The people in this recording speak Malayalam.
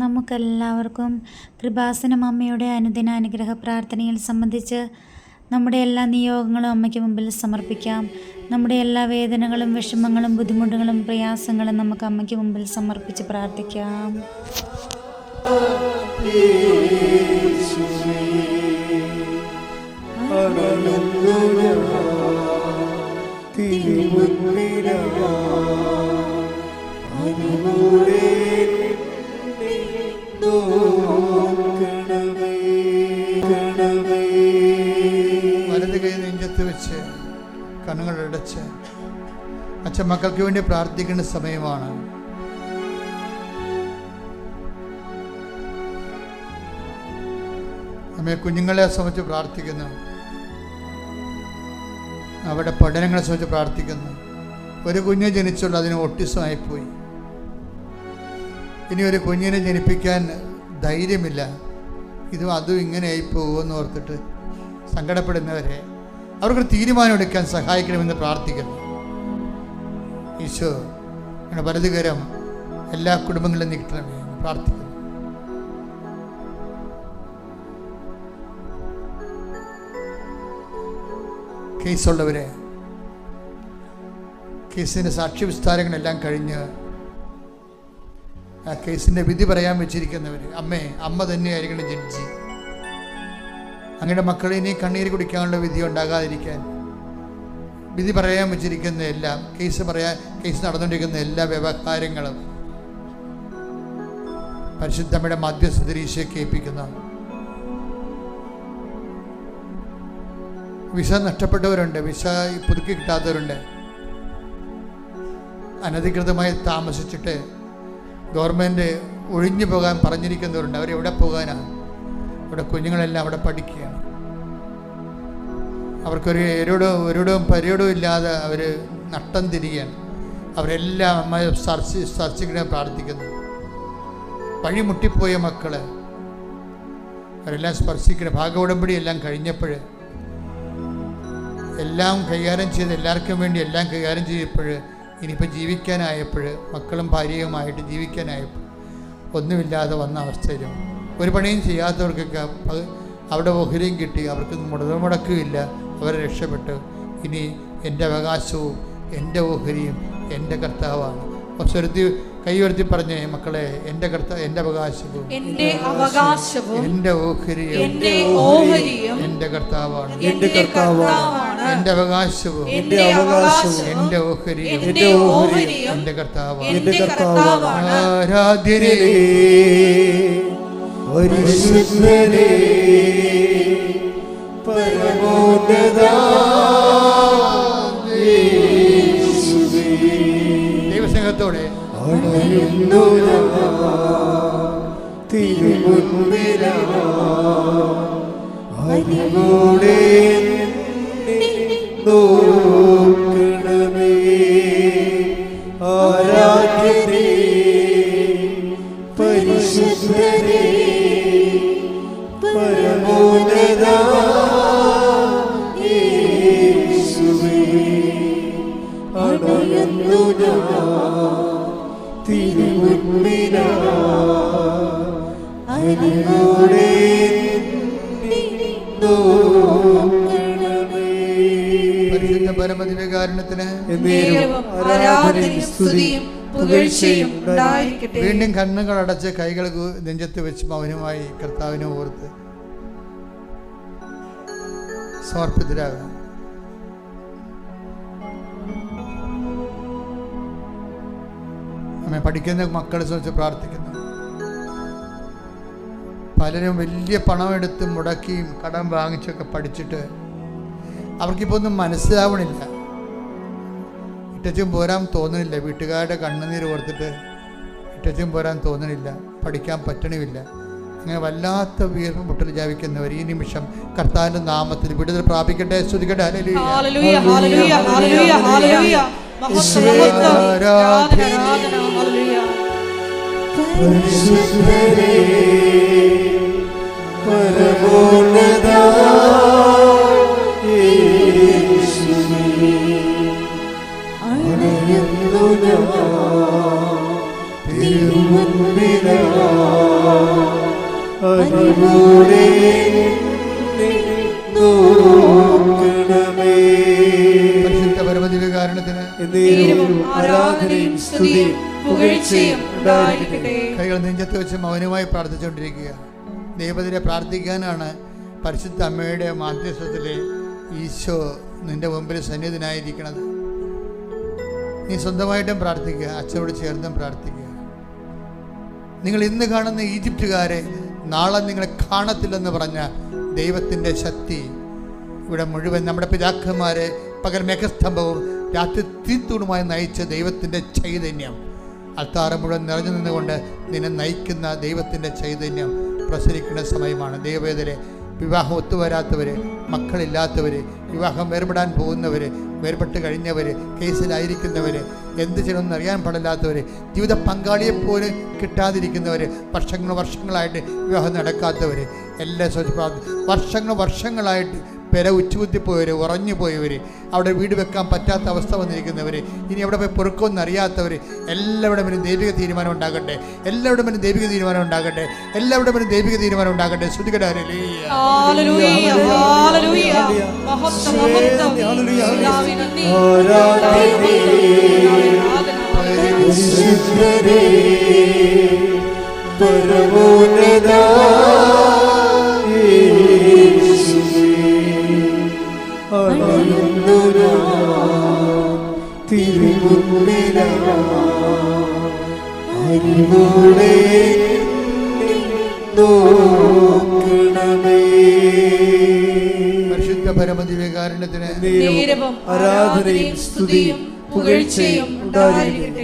നമുക്കെല്ലാവർക്കും കൃപാസനം അമ്മയുടെ അനുദിന അനുഗ്രഹ പ്രാർത്ഥനയിൽ സംബന്ധിച്ച് നമ്മുടെ എല്ലാ നിയോഗങ്ങളും അമ്മയ്ക്ക് മുമ്പിൽ സമർപ്പിക്കാം. നമ്മുടെ എല്ലാ വേദനകളും വിഷമങ്ങളും ബുദ്ധിമുട്ടുകളും പ്രയാസങ്ങളും നമുക്ക് അമ്മയ്ക്ക് മുമ്പിൽ സമർപ്പിച്ച് പ്രാർത്ഥിക്കാം. വലത് അടച്ച് അച്ഛൻ മക്കൾക്ക് വേണ്ടി പ്രാർത്ഥിക്കുന്ന സമയമാണ്. അമ്മയെ കുഞ്ഞുങ്ങളെ സംബന്ധിച്ച് പ്രാർത്ഥിക്കുന്നു. അവിടെ പഠനങ്ങളെ സംബന്ധിച്ച് പ്രാർത്ഥിക്കുന്നു. ഒരു കുഞ്ഞ് ജനിച്ചുള്ള അതിന് ഒട്ടിസമായിപ്പോയി. ഇനി ഒരു കുഞ്ഞിനെ ജനിപ്പിക്കാൻ ധൈര്യമില്ല. ഇതും അതും ഇങ്ങനെ ആയി പോകുമെന്ന് ഓർത്തിട്ട് സങ്കടപ്പെടുന്നവരെ അവർക്ക് തീരുമാനമെടുക്കാൻ സഹായിക്കണമെന്ന് പ്രാർത്ഥിക്കുന്നു. ഈശോ ഞങ്ങളുടെ വലതുകരം എല്ലാ കുടുംബങ്ങളിലും നീട്ടണമേ പ്രാർത്ഥിക്കുന്നു. കേസുള്ളവരെ കേസിന്റെ സാക്ഷി വിസ്താരങ്ങളെല്ലാം കഴിഞ്ഞ് ആ കേസിന്റെ വിധി പറയാൻ വെച്ചിരിക്കുന്നവർ അമ്മേ അമ്മ തന്നെയായിരിക്കണം ജഡ്ജി. അങ്ങയുടെ മക്കളെ ഇനി കണ്ണീര് കുടിക്കാനുള്ള വിധി ഉണ്ടാകാതിരിക്കാൻ. വിധി പറയാൻ വെച്ചിരിക്കുന്ന എല്ലാം കേസ് പറയാൻ കേസ് നടന്നുകൊണ്ടിരിക്കുന്ന എല്ലാ വ്യവഹാരങ്ങളും പരിശുദ്ധമ്മയുടെ മധ്യസ്ഥ ഈശോയെ കേൾപ്പിക്കുന്ന വിസ നഷ്ടപ്പെട്ടവരുണ്ട് വിസ പുതുക്കി കിട്ടാത്തവരുണ്ട്. അനധികൃതമായി താമസിച്ചിട്ട് ഗവൺമെന്റ് ഒഴിഞ്ഞു പോകാൻ പറഞ്ഞിരിക്കുന്നവരുണ്ട്. അവരെവിടെ പോകാനാണ്? ഇവിടെ കുഞ്ഞുങ്ങളെല്ലാം അവിടെ പഠിക്കുകയാണ്. അവർക്കൊരു എരുടോ ഒരിടവും പരിടവും ഇല്ലാതെ അവർ നട്ടം തിരികെയാണ്. അവരെല്ലാം അമ്മ സർച്ച് സർച്ചിങ്ങനെ പ്രാർത്ഥിക്കുന്നു. വഴിമുട്ടിപ്പോയ മക്കൾ അവരെല്ലാം സ്പർശിക്കണം ഭാഗോടമ്പടി എല്ലാം കഴിഞ്ഞപ്പോൾ എല്ലാം കൈകാര്യം ചെയ്ത് എല്ലാവർക്കും വേണ്ടി എല്ലാം കൈകാര്യം ചെയ്തപ്പോൾ ഇനിയിപ്പോൾ ജീവിക്കാനായപ്പോൾ മക്കളും ഭാര്യയുമായിട്ട് ജീവിക്കാനായപ്പോൾ ഒന്നുമില്ലാതെ വന്ന അവസ്ഥയിലും ഒരു പണിയും ചെയ്യാത്തവർക്കൊക്കെ അത് അവിടെ ഓഹരിയും കിട്ടി അവർക്ക് മുടമുടക്കുമില്ല അവരെ രക്ഷപ്പെട്ട്. ഇനി എന്റെ അവകാശവും എന്റെ ഓഹരിയും എന്റെ കർത്താവാണ്. സ്വരുത്തി കൈവരുത്തി ഉയർത്തി പറഞ്ഞേ മക്കളെ എന്റെ കർത്താവ് എന്റെ അവകാശവും എന്റെ അവകാശവും എന്റെ ഓഹരിയും എന്റെ ഓഹരിയും എന്റെ കർത്താവാണ്. എന്റെ കർത്താവാണ്. എന്റെ അവകാശവും എന്റെ അവകാശവും എന്റെ ഓഹരിയും എന്റെ ഓഹരിയും എന്റെ കർത്താവാണ്. എന്റെ കർത്താവാണ്. ആരാധ്യരേ പരിശുദ്ധരേ പരമോന്നത ദൈവസ്നേഹത്തോടെ അണയുന്നു തിരുമുൻപില. അറിവോടെ പരിശുദ്ധ വീണ്ടും കണ്ണുകൾ അടച്ച് കൈകൾ നെഞ്ചത്ത് വെച്ച് മൗനമായി കർത്താവിനെ ഓർത്ത് സമർപ്പിതരാകണം. നമ്മെ പഠിക്കുന്ന മക്കളെ സംബന്ധിച്ച് പ്രാർത്ഥിക്കുന്നു. പലരും വലിയ പണം എടുത്ത് മുടക്കിയും കടം വാങ്ങിച്ചൊക്കെ പഠിച്ചിട്ട് അവർക്കിപ്പോൾ ഒന്നും മനസ്സിലാവണില്ല. ഇട്ടച്ചും പോരാൻ തോന്നണില്ല. വീട്ടുകാരുടെ കണ്ണുനീര് ഓർത്തിട്ട് ഇട്ടച്ചും പോരാൻ തോന്നണില്ല. പഠിക്കാൻ പറ്റണമില്ല അങ്ങനെ വല്ലാത്ത വീർപ്പ് മുട്ടൽ ജാപിക്കുന്നവർ ഈ നിമിഷം കർത്താവിന്റെ നാമത്തിൽ വിടുതൽ പ്രാപിക്കട്ടെ. സ്തുതിക്കട്ടെ. ആരാധന. പരിശുദ്ധരേ അറിവോടെ നോക്കണമേ പരിശുദ്ധ പരമദിവ്യകാരണത്തിന് നേരവും ആരാധനയും സ്തുതിയും പുകഴ്ചയും ഉണ്ടായിരിക്കട്ടെ. കൈകൾ നെഞ്ചത്ത് വെച്ച് മൗനമായി പ്രാർത്ഥിച്ചുകൊണ്ടിരിക്കുക. ദൈവത്തിനെ പ്രാർത്ഥിക്കാനാണ് പരിശുദ്ധ അമ്മയുടെ മാധ്യസ്ഥത്തിൽ ഈശോ നിന്റെ മുമ്പിൽ സന്നിധിനായിരിക്കണത് നീ സ്വന്തമായിട്ടും പ്രാർത്ഥിക്കുക അച്ഛനോട് ചേർന്നും പ്രാർത്ഥിക്കുക. നിങ്ങൾ ഇന്ന് കാണുന്ന ഈജിപ്റ്റുകാരെ നാളെ നിങ്ങളെ കാണത്തില്ലെന്ന് പറഞ്ഞ ദൈവത്തിന്റെ ശക്തി ഇവിടെ മുഴുവൻ നമ്മുടെ പിതാക്കന്മാരെ പകൽ മേഘസ്തംഭവും രാത്രി തീത്തൂണുമായി നയിച്ച ദൈവത്തിന്റെ ചൈതന്യം. അൽത്താറ് മുഴുവൻ നിറഞ്ഞു നിന്നുകൊണ്ട് നിന്നെ നയിക്കുന്ന ദൈവത്തിന്റെ ചൈതന്യം പ്രസരിക്കുന്ന സമയമാണ്. ദൈവവേദരെ വിവാഹം ഒത്തുവരാത്തവർ മക്കളില്ലാത്തവർ വിവാഹം വേർപെടാൻ പോകുന്നവർ വേർപെട്ട് കഴിഞ്ഞവർ കേസിലായിരിക്കുന്നവർ എന്ത് ചെയ്യണമെന്ന് അറിയാൻ പാടില്ലാത്തവർ ജീവിത പങ്കാളിയെ പോലും കിട്ടാതിരിക്കുന്നവർ വർഷങ്ങൾ വർഷങ്ങളായിട്ട് വിവാഹം നടക്കാത്തവർ എല്ലാ സ്വച്ഛ വർഷങ്ങൾ വർഷങ്ങളായിട്ട് പെര ഉച്ചുകുത്തിപ്പോയവർ ഉറഞ്ഞു പോയവർ അവിടെ വീട് വെക്കാൻ പറ്റാത്ത അവസ്ഥ വന്നിരിക്കുന്നവർ ഇനി എവിടെ പോയി പൊറുക്കുമെന്ന് അറിയാത്തവർ എല്ലാവരുടെ മേലും ദൈവിക തീരുമാനം ഉണ്ടാകട്ടെ. എല്ലാവരുടെ മേലും ദൈവിക തീരുമാനം ഉണ്ടാകട്ടെ. എല്ലാവരുടെ മേലും ദൈവിക തീരുമാനം ഉണ്ടാകട്ടെ. ശ്രുതികടാരേ ഹല്ലേലൂയ. അറിവോടെ നോക്കണമേ. പരിശുദ്ധ പരമദിവ്യകാരണത്തിന് ആരാധനയും സ്തുതിയും പുകഴ്ചയും ഉണ്ടായിരിക്കട്ടെ.